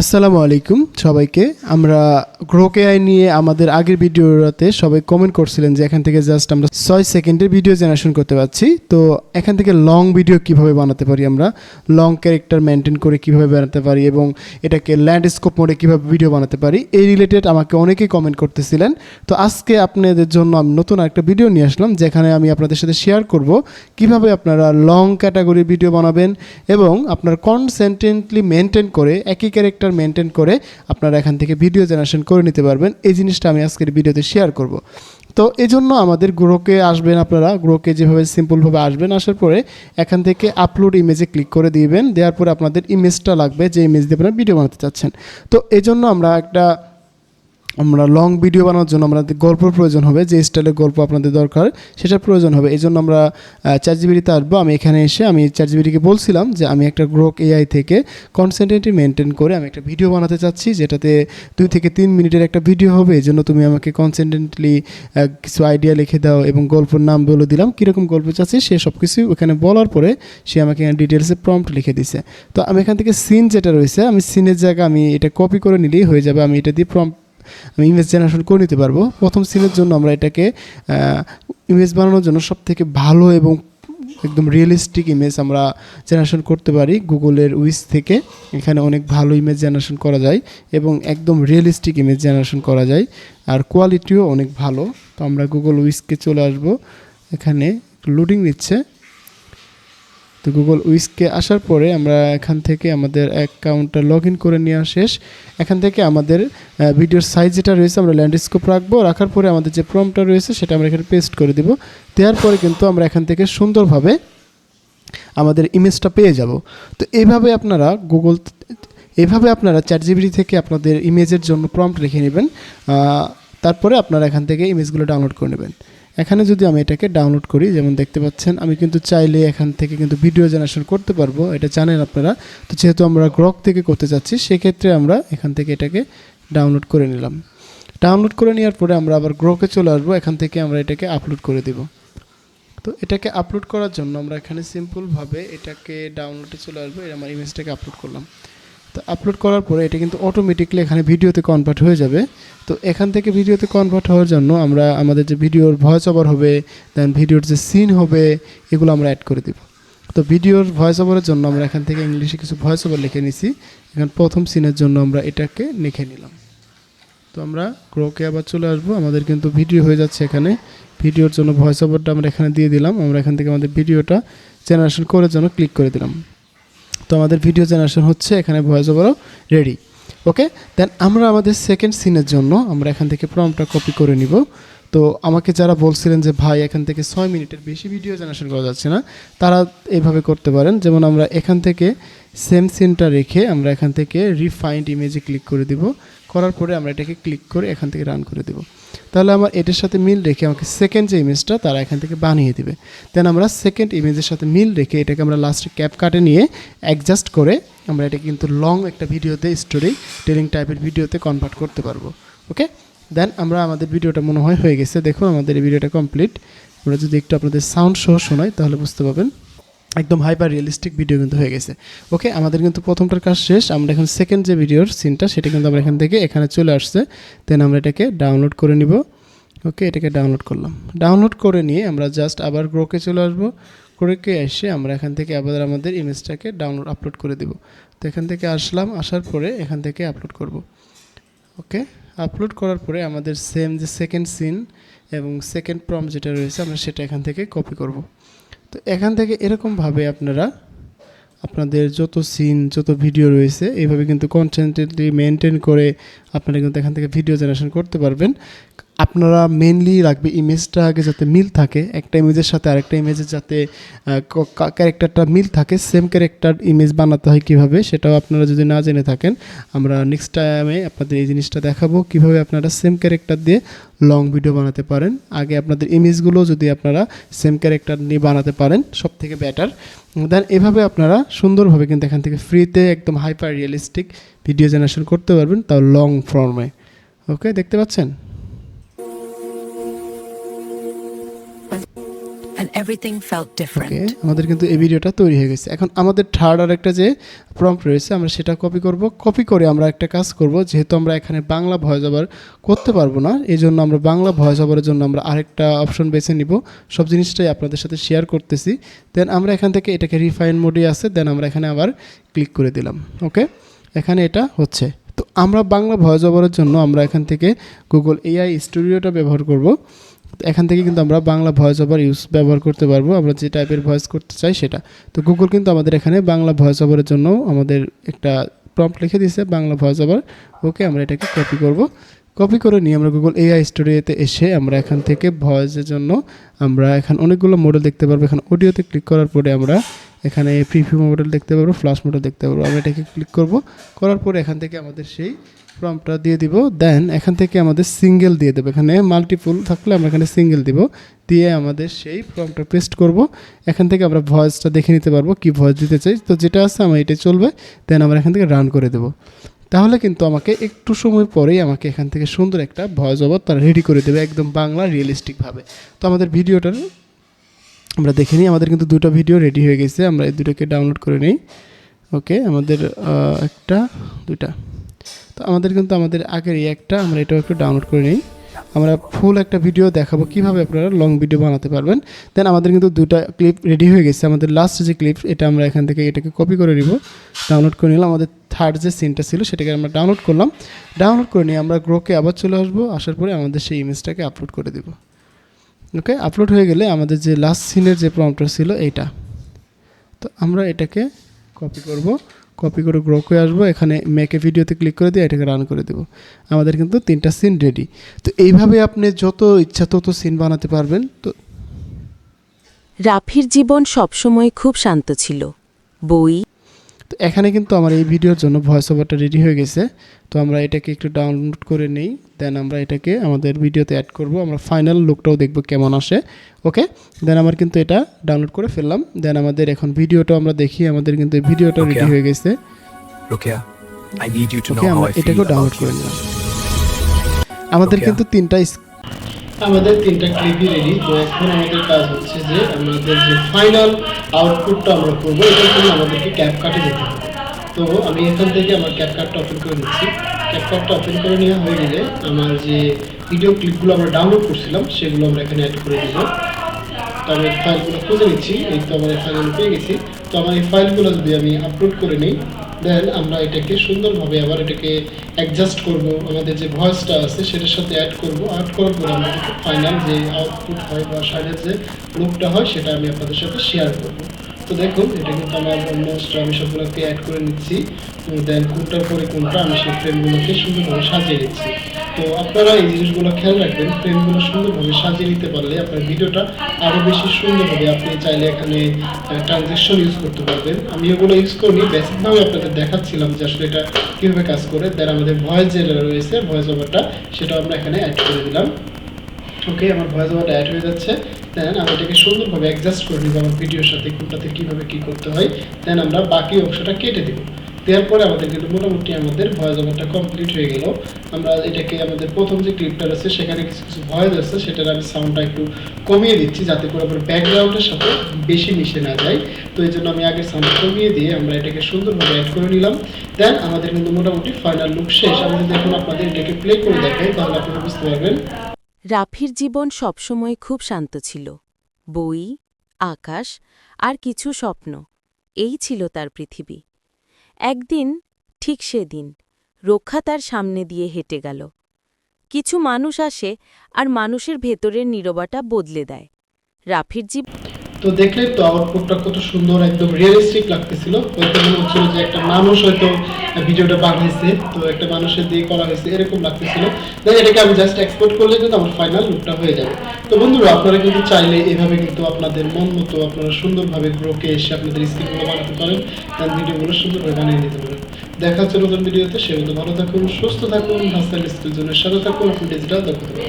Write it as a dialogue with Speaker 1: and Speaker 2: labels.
Speaker 1: আসসালামু আলাইকুম সবাইকে। আমরা গ্রোকে আই নিয়ে আমাদের আগের ভিডিওতে সবাই কমেন্ট করছিলেন যে এখান থেকে জাস্ট আমরা ছয় সেকেন্ডের ভিডিও জেনারেশন করতে পারছি। তো এখান থেকে লং ভিডিও কীভাবে বানাতে পারি আমরা? লং ক্যারেক্টার মেনটেন করে কীভাবে বানাতে পারি এবং এটাকে ল্যান্ডস্কোপ মোডে কীভাবে ভিডিও বানাতে পারি? এই রিলেটেড আমাকে অনেকেই কমেন্ট করতেছিলেন। তো আজকে আপনাদের জন্য আমি নতুন একটা ভিডিও নিয়ে আসলাম, যেখানে আমি আপনাদের সাথে শেয়ার করব কীভাবে আপনারা লং ক্যাটাগরির ভিডিও বানাবেন এবং আপনার কনসেন্টেন্টলি মেনটেন করে একই ক্যারেক্টার মেনটেন করে আপনারা এখান থেকে ভিডিও জেনারেশন করে নিতে পারবেন। এই জিনিসটা আমি আজকের ভিডিওতে শেয়ার করব। তো এই জন্য আমাদের গ্রোকে আসবেন আপনারা। গ্রোকে যেভাবে সিম্পলভাবে আসবেন আসার পরে এখান থেকে আপলোড ইমেজে ক্লিক করে দিবেন। দেওয়ার পরে আপনাদের ইমেজটা লাগবে, যে ইমেজ দিয়ে আপনারা ভিডিও বানাতে চাচ্ছেন। তো এই জন্য আমরা একটা আমরা লং ভিডিও বানানোর জন্য আমাদের গল্পর প্রয়োজন হবে, যে স্টাইলের গল্প আপনাদের দরকার, সেটার প্রয়োজন হবে। এই জন্য আমরা চার জিবিটিতে আসব। আমি এখানে এসে আমি চার জিবিটিকে বলছিলাম যে আমি একটা গ্রোক এআই থেকে কনসেন্ট্রেন্টলি মেনটেন করে আমি একটা ভিডিও বানাতে চাচ্ছি, যেটাতে দুই থেকে তিন মিনিটের একটা ভিডিও হবে। এই জন্য তুমি আমাকে কনসেন্ট্রেন্টলি কিছু আইডিয়া লিখে দাও এবং গল্পের নাম বলে দিলাম। কীরকম গল্প চাচ্ছি, সে সব কিছু ওখানে বলার পরে সে আমাকে ডিটেলসে প্রম্পট লিখে দিছে। তো আমি এখান থেকে সিন যেটা রয়েছে, আমি সিনের জায়গা আমি এটা কপি করে নিলেই হয়ে যাবে। আমি এটা দিয়ে প্রম্পট আমি ইমেজ জেনারেশন করে নিতে পারব। প্রথম সিনের জন্য আমরা এটাকে ইমেজ বানানোর জন্য সব থেকে ভালো এবং একদম রিয়েলিস্টিক ইমেজ আমরা জেনারেশন করতে পারি গুগলের উইস থেকে। এখানে অনেক ভালো ইমেজ জেনারেশন করা যায় এবং একদম রিয়েলিস্টিক ইমেজ জেনারেশন করা যায়। আর কোয়ালিটিও অনেক ভালো। তো আমরা গুগল উইসকে চলে আসব। এখানে লোডিং নিচ্ছে। তো গুগল উইসকে আসার পরে আমরা এখান থেকে আমাদের অ্যাকাউন্টটা লগ ইন করে নেওয়া শেষ। এখান থেকে আমাদের ভিডিওর সাইজ যেটা রয়েছে আমরা ল্যান্ডস্কোপ রাখব। রাখার পরে আমাদের যে প্রমটা রয়েছে সেটা আমরা এখানে পেস্ট করে দেবো। দেওয়ার পরে কিন্তু আমরা এখান থেকে সুন্দরভাবে আমাদের ইমেজটা পেয়ে যাব। তো এইভাবে আপনারা গুগল এভাবে আপনারা চ্যাট থেকে আপনাদের ইমেজের জন্য প্রম্পট রেখে নেবেন। তারপরে আপনারা এখান থেকে ইমেজগুলো ডাউনলোড করে নেবেন। এখানে যদি আমি এটাকে ডাউনলোড করি, যেমন দেখতে পাচ্ছেন, আমি কিন্তু চাইলে এখান থেকে কিন্তু ভিডিও জেনারেশন করতে পারব, এটা জানেন আপনারা। তো যেহেতু আমরা গ্রক থেকে করতে চাচ্ছি সেক্ষেত্রে আমরা এখান থেকে এটাকে ডাউনলোড করে নিলাম। ডাউনলোড করে নেওয়ার পরে আমরা আবার গ্রোকে চলে আসব, এখান থেকে আমরা এটাকে আপলোড করে দেব। তো এটাকে আপলোড করার জন্য আমরা এখানে সিম্পলভাবে এটাকে ডাউনলোডে চলে আসব এটা আমার ইমেজটাকে আপলোড করলাম। তো আপলোড করার পরে এটা কিন্তু অটোমেটিকলি এখানে ভিডিওতে কনভার্ট হয়ে যাবে। তো এখান থেকে ভিডিওতে কনভার্ট হওয়ার জন্য আমরা আমাদের যে ভিডিওর ভয়েস ওভার হবে দেন ভিডিওর যে সিন হবে, এগুলো আমরা অ্যাড করে দেব। তো ভিডিওর ভয়েস ওভারের জন্য আমরা এখান থেকে ইংলিশে কিছু ভয়েস ওভার লিখে নিছি। এখানে প্রথম সিনের জন্য আমরা এটাকে লিখে নিলাম। তো আমরা ক্রোকে আবার চলে আসব। আমাদের কিন্তু ভিডিও হয়ে যাচ্ছে এখানে। ভিডিওর জন্য ভয়েস ওভারটা আমরা এখানে দিয়ে দিলাম। আমরা এখান থেকে আমাদের ভিডিওটা জেনারেশন করার জন্য ক্লিক করে দিলাম। তো আমাদের ভিডিও জেনারেশন হচ্ছে, এখানে ভয়েস ওভারও রেডি ওকে দেন আমরা আমাদের সেকেন্ড সিনের জন্য আমরা এখান থেকে প্রমটা কপি করে নিব। তো আমাকে যারা বলছিলেন যে, ভাই, এখান থেকে ছয় মিনিটের বেশি ভিডিও জেনারেশন করা যাচ্ছে না, তারা এইভাবে করতে পারেন। যেমন আমরা এখান থেকে সেম সিনটা রেখে আমরা এখান থেকে রিফাইন্ড ইমেজে ক্লিক করে দিব। করার পরে আমরা এটাকে ক্লিক করে এখান থেকে রান করে দেব। তাহলে আমার এটার সাথে মিল রেখে আমাকে সেকেন্ড যে ইমেজটা তারা এখান থেকে বানিয়ে দেবে। দেন আমরা সেকেন্ড ইমেজের সাথে মিল রেখে এটাকে আমরা লাস্টে ক্যাপ কাটে নিয়ে অ্যাডজাস্ট করে আমরা এটা কিন্তু লং একটা ভিডিওতে স্টোরি টেলিং টাইপের ভিডিওতে কনভার্ট করতে পারব। ওকে দেন আমরা আমাদের ভিডিওটা মনে হয় হয়ে গেছে। দেখুন, আমাদের এই ভিডিওটা কমপ্লিট আমরা যদি একটু আপনাদের সাউন্ড সহ শোনাই, তাহলে বুঝতে পারবেন। একদম হাইপার রিয়েলিস্টিক ভিডিও কিন্তু হয়ে গেছে। ওকে আমাদের কিন্তু প্রথমটার কাজ শেষ। আমরা এখন সেকেন্ড যে ভিডিওর সিনটা সেটা কিন্তু আমরা এখান থেকে এখানে চলে আসছে। দেন আমরা এটাকে ডাউনলোড করে নিব। ওকে এটাকে ডাউনলোড করলাম। ডাউনলোড করে নিয়ে আমরা জাস্ট আবার গ্রোকে চলে আসব। গ্রোকে এসে আমরা এখান থেকে আবার আমাদের ইমেজটাকে ডাউনলোড আপলোড করে দিব। তো এখান থেকে আসলাম, আসার পরে এখান থেকে আপলোড করব। ওকে আপলোড করার পরে আমাদের সেম যে সেকেন্ড সিন এবং সেকেন্ড প্রম যেটা রয়েছে, আমরা সেটা এখান থেকে কপি করব। তো এখান থেকে এরকমভাবে আপনারা আপনাদের যত সিন যত ভিডিও রয়েছে, এইভাবে কিন্তু কনসেন্ট্রেটলি মেনটেন করে আপনারা কিন্তু এখান থেকে ভিডিও জেনারেশন করতে পারবেন। আপনারা মেনলি রাখবে ইমেজটা আগে যাতে মিল থাকে, একটা ইমেজের সাথে আরেকটা ইমেজের যাতে ক্যারেক্টারটা মিল থাকে সেম ক্যারেক্টার ইমেজ বানাতে হয় কীভাবে সেটাও আপনারা যদি না জেনে থাকেন, আমরা নেক্সট টাইমে আপনাদের এই জিনিসটা দেখাবো কীভাবে আপনারা সেম ক্যারেক্টার দিয়ে লং ভিডিও বানাতে পারেন। আগে আপনাদের ইমেজগুলো যদি আপনারা সেম ক্যারেক্টার নিয়ে বানাতে পারেন সব থেকে বেটার দেন এভাবে আপনারা সুন্দরভাবে কিন্তু এখান থেকে ফ্রিতে একদম হাইপার রিয়েলিস্টিক ভিডিও জেনারেশন করতে পারবেন, তাও লং ফর্মে ওকে দেখতে পাচ্ছেন?
Speaker 2: And everything felt different.
Speaker 1: আমাদের কিন্তু এই ভিডিওটা তৈরি হয়ে গেছে। এখন আমাদের থার্ড আর একটা যে প্রম্পট রয়েছে, আমরা সেটা কপি করব। কপি করে আমরা একটা কাজ করব, যেহেতু আমরা এখানে বাংলা ভয়েস ওভার করতে পারব না, এই জন্য আমরা বাংলা ভয়েস ওভারের জন্য আমরা আরেকটা অপশন বেছে নিব। সব জিনিসটাই আপনাদের সাথে শেয়ার করতেছি। দেন আমরা এখান থেকে এটাকে রিফাইন মোডে আছে দেন আমরা এখানে আবার ক্লিক করে দিলাম। ওকে এখানে এটা হচ্ছে। তো আমরা বাংলা ভয়েস ওভারের জন্য আমরা এখান থেকে গুগল এআই স্টুডিওটা ব্যবহার করব। এখান থেকে কিন্তু আমরা বাংলা ভয়েস ওভার ইউজ ব্যবহার করতে পারব। আমরা যে টাইপের ভয়েস করতে চাই সেটা। তো গুগল কিন্তু আমাদের এখানে বাংলা ভয়েস ওভারের জন্য আমাদের একটা প্রম্পট লিখে দিয়েছে, বাংলা ভয়েস ওভার ওকে আমরা এটাকে কপি করব। কপি করে নিয়ে আমরা গুগল এআই স্টুডিওতে এসে আমরা এখান থেকে ভয়েসের জন্য আমরা এখন অনেকগুলো মডেল দেখতে পারব। এখন অডিওতে ক্লিক করার পরে আমরা এখানে প্রিভিউ মডেল দেখতে পারব ফ্লাশ মডেল দেখতে পারব। আমরা এটাকে ক্লিক করব, করার পরে এখান থেকে আমাদের সেই ফর্মটা দিয়ে দিব। দেন এখান থেকে আমাদের সিঙ্গেল দিয়ে দেবো। এখানে মাল্টিপুল থাকলে আমরা এখানে সিঙ্গেল দিব। দিয়ে আমাদের সেই প্রম্পটটা পেস্ট করব। এখান থেকে আমরা ভয়েসটা দেখে নিতে পারব, কি ভয়েস দিতে চাই। তো যেটা আছে, আমার এটাই চলবে। দেন আমরা এখান থেকে রান করে দেবো। তাহলে কিন্তু আমাকে একটু সময় পরেই আমাকে এখান থেকে সুন্দর একটা ভয়েস ওভার তারা রেডি করে দেবে, একদম বাংলা রিয়েলিস্টিকভাবে তো আমাদের ভিডিওটার আমরা দেখে নিই, আমাদের কিন্তু দুটো ভিডিও রেডি হয়ে গেছে, আমরা এই দুটোকে ডাউনলোড করে নিই। ওকে আমাদের একটা দুটা তো আমাদের কিন্তু আমাদের আগের এই একটা, আমরা এটাও একটু ডাউনলোড করে নিই। আমরা ফুল একটা ভিডিও দেখাবো কীভাবে আপনারা লং ভিডিও বানাতে পারবেন। দেন আমাদের কিন্তু দুটা ক্লিপ রেডি হয়ে গেছে। আমাদের লাস্ট যে ক্লিপ এটা আমরা এখান থেকে এটাকে কপি করে নিব। ডাউনলোড করে নিলাম। আমাদের থার্ড যে সিনটা ছিল, সেটাকে আমরা ডাউনলোড করলাম। ডাউনলোড করে নিয়ে আমরা গ্রোকে আবার চলে আসব। আসার পরে আমাদের সেই ইমেজটাকে আপলোড করে দেবো। ওকে আপলোড হয়ে গেলে আমাদের যে লাস্ট সিনের যে প্রম্পটটা ছিল এইটা। তো আমরা এটাকে কপি করব কপি করে গ্রো করে আসব। এখানে মেকে ভিডিওতে ক্লিক করে দিয়ে এটাকে রান করে দেবো। আমাদের কিন্তু তিনটা সিন রেডি তো এইভাবে আপনি যত ইচ্ছা তত সিন বানাতে পারবেন। তো
Speaker 3: রাফির জীবন সবসময় খুব শান্ত ছিল। বই
Speaker 1: তো এখানে কিন্তু আমার এই ভিডিওর জন্য ভয়েস ওভারটা রেডি হয়ে গেছে। তো আমরা এটাকে একটু ডাউনলোড করে নেই। দেন আমরা এটাকে আমাদের ভিডিওতে অ্যাড করব। আমরা ফাইনাল লুকটাও দেখব কেমন আসে। ওকে দেন আমার কিন্তু এটা ডাউনলোড করে ফেললাম। দেন আমাদের এখন ভিডিওটা আমরা দেখি। আমাদের কিন্তু এই ভিডিওটা রেডি হয়ে গেছে। ওকে আমরা এটাকেও ডাউনলোড করে নিলাম। আমাদের কিন্তু তিনটা আমাদের তিনটা ক্লিপই রেডি তো এখন আমাদের কাজ হচ্ছে যে আমাদের যে ফাইনাল আউটপুটটা আমরা করব, এটার জন্য আমাদেরকে ক্যাপ কাটে যেতে হবে। তো আমি এখান থেকে আমার ক্যাপ কার্ডটা ওপেন করে নিচ্ছি। ক্যাপ কার্ডটা ওপেন করে নেওয়া হয়ে গেলে আমার যে ভিডিও ক্লিপগুলো আমরা ডাউনলোড করছিলাম, সেগুলো আমরা এখানে অ্যাড করে দিব। তো আমি ফাইলগুলো খুঁজে নিচ্ছি, এই তো আমার ফাইলগুলো পেয়ে গেছি। তো আমার এই ফাইলগুলো যদি আমি আপলোড করে নিই দেন আমরা এটাকে সুন্দরভাবে আবার এটাকে অ্যাডজাস্ট করব। আমাদের যে ভয়েসটা আছে, সেটার সাথে অ্যাড করব। অ্যাড করার পরে আমাদের ফাইনাল যে আউটপুট হয় বা সাইডের যে লুকটা হয়, সেটা আমি আপনাদের সাথে শেয়ার করব। তো দেখুন, এটা কিন্তু আমার অলমোস্ট আমি সবগুলোকে অ্যাড করে নিচ্ছি। দেন কোনটার পরে কোনটা আমি সেই ফ্রেমগুলোকে সুন্দরভাবে সাজিয়ে নিচ্ছি। তো আপনারা এই জিনিসগুলো খেয়াল রাখবেন ফ্রেমগুলো সুন্দরভাবে সাজিয়ে নিতে পারলে আপনার ভিডিওটা আরও বেশি সুন্দর হবে আপনি চাইলে এখানে ট্রানজেকশন ইউজ করতে পারবেন। আমি এগুলো ইউজ করিনি বেসিকভাবে আপনাদের দেখাচ্ছিলাম যে আসলে এটা কীভাবে কাজ করে। দেন আমাদের ভয়েস যে রয়েছে ভয়েস ওভারটা সেটা আমরা এখানে অ্যাড করে দিলাম। ওকে আমার ভয়েস ওভারটা অ্যাড হয়ে যাচ্ছে। দেন আমি এটাকে সুন্দরভাবে অ্যাডজাস্ট করে নিব আমার ভিডিওর সাথে, কোনটাতে কীভাবে কী করতে হয়। দেন আমরা বাকি অংশটা কেটে দেবো। দেওয়ার পরে আমাদের কিন্তু মোটামুটি আমাদের ভয়েস ওভারটা কমপ্লিট হয়ে গেল। আমরা এটাকে আমাদের প্রথম যে ক্লিপটা আছে সেখানে কিছু কিছু ভয়েস আছে সেটার আমি সাউন্ডটা একটু কমিয়ে দিচ্ছি যাতে করে আমার ব্যাকগ্রাউন্ডের সাথে বেশি মিশে না যায়। তো এই জন্য আমি আগে সাউন্ড কমিয়ে দিয়ে আমরা এটাকে সুন্দরভাবে অ্যাড করে নিলাম। দেন আমাদের কিন্তু মোটামুটি ফাইনাল লুক শেষ। আমি যদি এখন আপনাদের এটাকে প্লে করে দেখাই, তাহলে আপনারা বুঝতে পারবেন।
Speaker 3: রাফির জীবন সবসময় খুব শান্ত ছিল। বই, আকাশ আর কিছু স্বপ্ন। এই ছিল তার পৃথিবী। একদিন, ঠিক সেদিন, রক্ষা তার সামনে দিয়ে হেঁটে গেল। কিছু মানুষ আসে আর মানুষের ভেতরের নীরবাটা বদলে দেয়। রাফির জীব
Speaker 1: তো দেখলে তো আউটপুটটা কত সুন্দর, একদম রিয়েলিস্টিক লাগতেছিল। হয়তো মনে হচ্ছিল যে একটা মানুষ হয়তো ভিডিওটা বানিয়েছে তো একটা মানুষের দিয়ে করা হয়েছে, এরকম লাগতেছিল। দেন এটাকে আমি জাস্ট এক্সপোর্ট করলে কিন্তু আমার ফাইনাল লুকটা হয়ে যাবে। তো বন্ধুরা, আপনারা কিন্তু চাইলে এভাবে কিন্তু আপনাদের মন মতো, আপনারা সুন্দরভাবে গ্রোকে এসে আপনাদের স্ক্রিনগুলো বানাতে পারেন দেন ভিডিওগুলো সুন্দরভাবে বানিয়ে নিতে পারেন। দেখা হচ্ছে নতুন ভিডিওতে, সে ভালো থাকুন, সুস্থ থাকুন হাসান স্কুল জন্য সাথে থাকুন, আপনি ডিজিটাল দক্ষতা